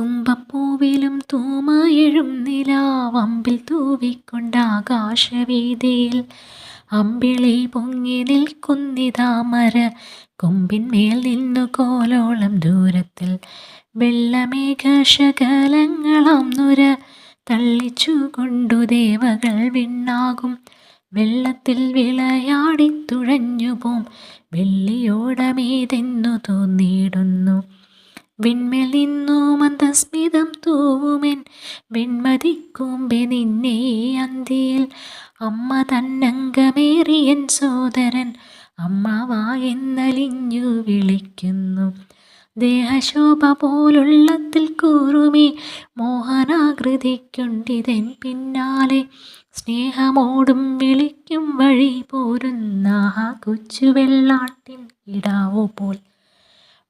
തുമ്പപ്പൂവിലും തൂമയഴും നിലാവമ്പിൽ തൂവിക്കൊണ്ടാകാശവീതിയിൽ. അമ്പിളി പൊങ്ങി നിൽക്കുന്നിതാമര കൊമ്പിന്മേൽ നിന്നു കോലോളം ദൂരത്തിൽ. വെള്ളമേഘശകലങ്ങളാം നുര തള്ളിച്ചു കൊണ്ടു ദേവകൾ വിണ്ണാകും. വെള്ളത്തിൽ വിളയാടി തുഴഞ്ഞു പോം വെള്ളിയോടമേതെന്നു തോന്നിയിടുന്നു. വിൺമേൽ മന്ദസ്മിതം തൂവുമെൻ വെൺമതിക്കൂമ്പെ നിന്നെ അന്തിയിൽ. അമ്മ തന്നംഗമേറിയൻ സോദരൻ അമ്മ വാ എന്നലിഞ്ഞു വിളിക്കുന്നു. ദേഹശോഭ പോലുള്ളത്തിൽ കൂറുമി മോഹനാകൃതിക്കുണ്ടിതൻ പിന്നാലെ. സ്നേഹമോടും വിളിക്കും വഴി പോരുന്ന കൊച്ചുവെള്ളാട്ടിൻ ഇടാവോ പോൽ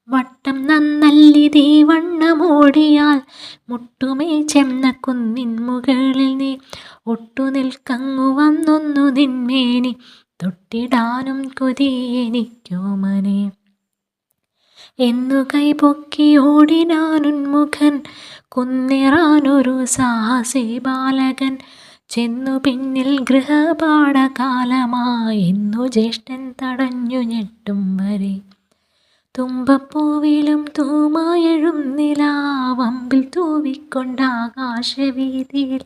വട്ടം നന്നല്ലി വണ്ണമോടിയാൽ മുട്ടുമേ ചെന്ന കുന്നിൻ മുകളിൽ നീ ഒട്ടു നിൽക്കങ്ങു വന്നൊന്നു നിന്മേനി തൊട്ടിടാനും കൊതിയെനിക്കോമനെ. എന്നു കൈപൊക്കി ഓടിനാനുന്മുഖൻ കുന്നിറാനൊരു സാഹസി ബാലകൻ ചെന്നു പിന്നിൽ ഗൃഹപാഠകാലമായെന്നു ജ്യേഷ്ഠൻ തടഞ്ഞു ഞെട്ടും വരെ. തുമ്പപ്പൂവിലും തൂമായഴും നിലാവമ്പിൽ തൂവിക്കൊണ്ടാകാശവീതിയിൽ.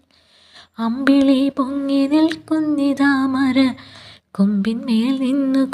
അമ്പിളി പൊങ്ങി നിൽക്കുന്നിതാമര കൊമ്പിന്മേൽ നിന്നു